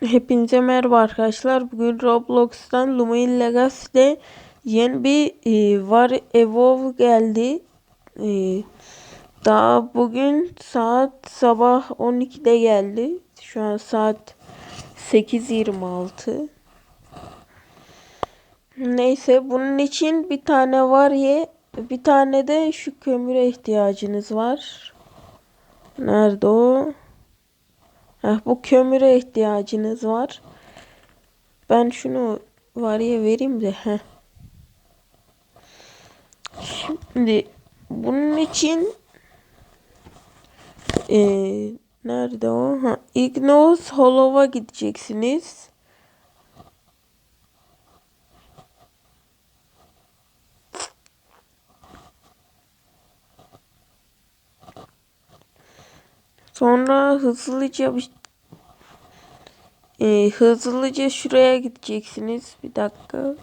Hepinize merhaba arkadaşlar. Bugün Roblox'tan Lumin Legacy'de yeni bir e, var Evolve geldi. E, daha bugün saat sabah 12'de geldi. Şu an saat 8.26. Neyse bunun için bir tane var ya bir tane de şu kömüre ihtiyacınız var. Nerede o? Heh, bu kömüre ihtiyacınız var. Ben şunu varıya vereyim de. Heh. Şimdi bunun için ee, nerede o? Ha, Ignos Hollow'a gideceksiniz. Sonra hızlıca bir ee, hızlıca şuraya gideceksiniz. Bir dakika.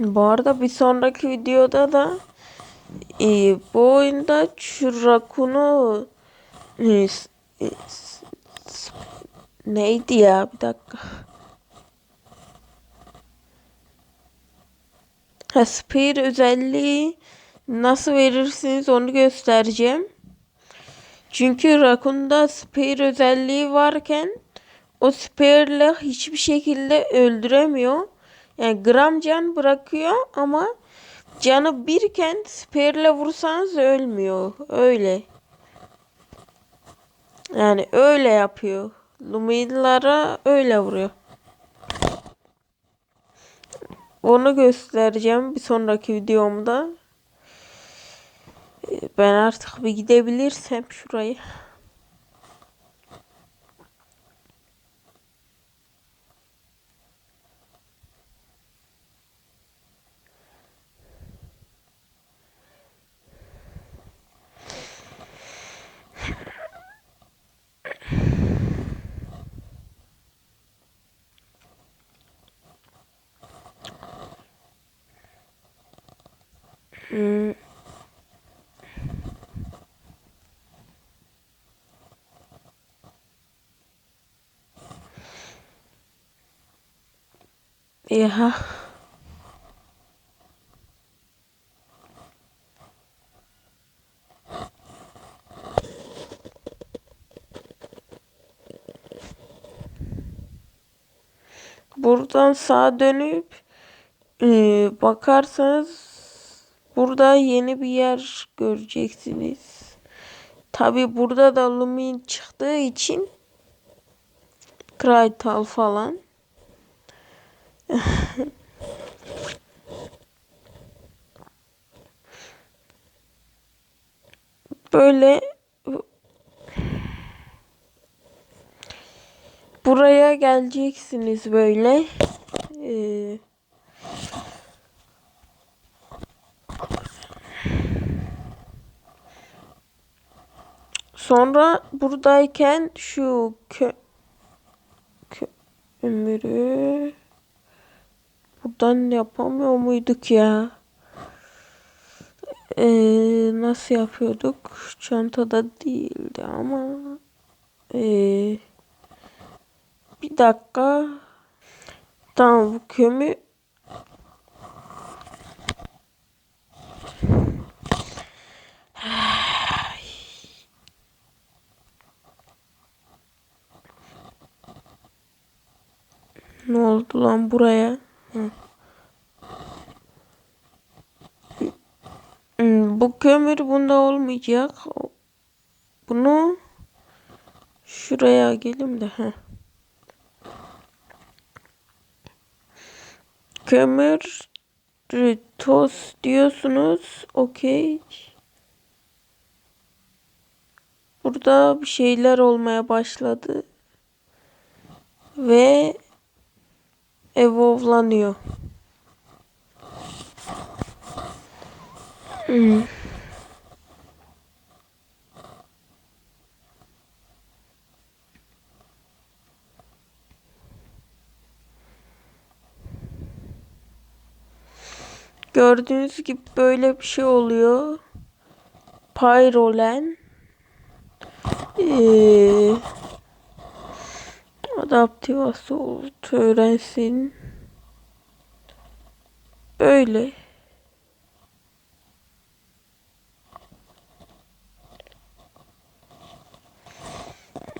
Bu arada bir sonraki videoda da e, bu oyunda şu rakunu e, e, neydi ya bir dakika. Ha, spear özelliği nasıl verirsiniz onu göstereceğim. Çünkü Rakun'da spear özelliği varken o spear'le hiçbir şekilde öldüremiyor. Yani gram can bırakıyor ama canı birken spear'le vursanız ölmüyor. Öyle. Yani öyle yapıyor. Lumilara öyle vuruyor. Onu göstereceğim bir sonraki videomda. Ben artık bir gidebilirsem şurayı. Hmm. Ya. Buradan sağa dönüp e, bakarsanız burada yeni bir yer göreceksiniz. Tabi burada da Lumin çıktığı için Kraytal falan. Böyle buraya geleceksiniz böyle. Ee, sonra buradayken şu kö, kömürü buradan yapamıyor muyduk ya? Ee, nasıl yapıyorduk? Çantada değildi ama ee, bir dakika. Tamam bu kömür Ne oldu lan buraya? Hmm, bu kömür bunda olmayacak. Bunu şuraya gelim de. Heh. Kömür toz diyorsunuz. Okey. Burada bir şeyler olmaya başladı. Ve evolve'lanıyor. Hmm. Gördüğünüz gibi böyle bir şey oluyor. Pyrolen. Ee, adaptivasyon öğrensin. Böyle.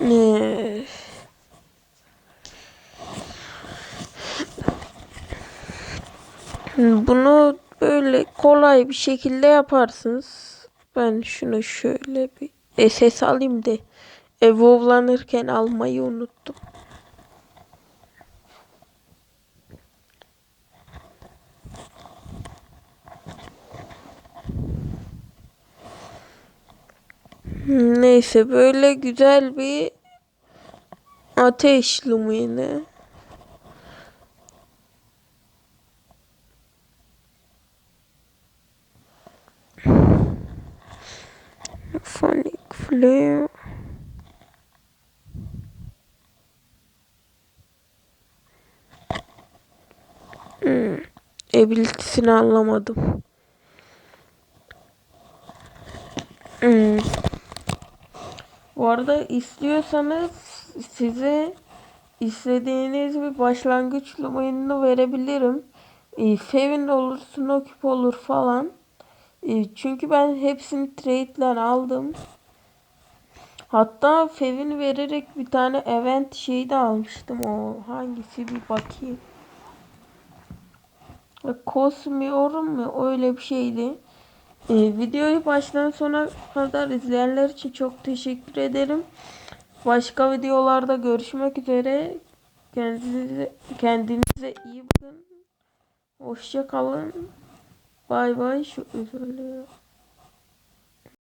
Ee, Bunu böyle kolay bir şekilde yaparsınız. Ben şunu şöyle bir SS alayım da evolve'lanırken almayı unuttum. Neyse böyle güzel bir ateş lumini. Phonic flare. Hmm. Ability'sini anlamadım. Hmm. Bu arada istiyorsanız size istediğiniz bir başlangıç oyununu verebilirim. E, Fevin olur, Snowkeep olur falan. E, çünkü ben hepsini trade'den aldım. Hatta Fevin vererek bir tane event şeyi de almıştım. O hangisi bir bakayım. Cosmiyorum mu? Öyle bir şeydi. Ee, videoyu baştan sona kadar izleyenler için çok teşekkür ederim. Başka videolarda görüşmek üzere. Kendinize, kendinize iyi bakın. Hoşça kalın. Bay bay. Şu üzülüyor.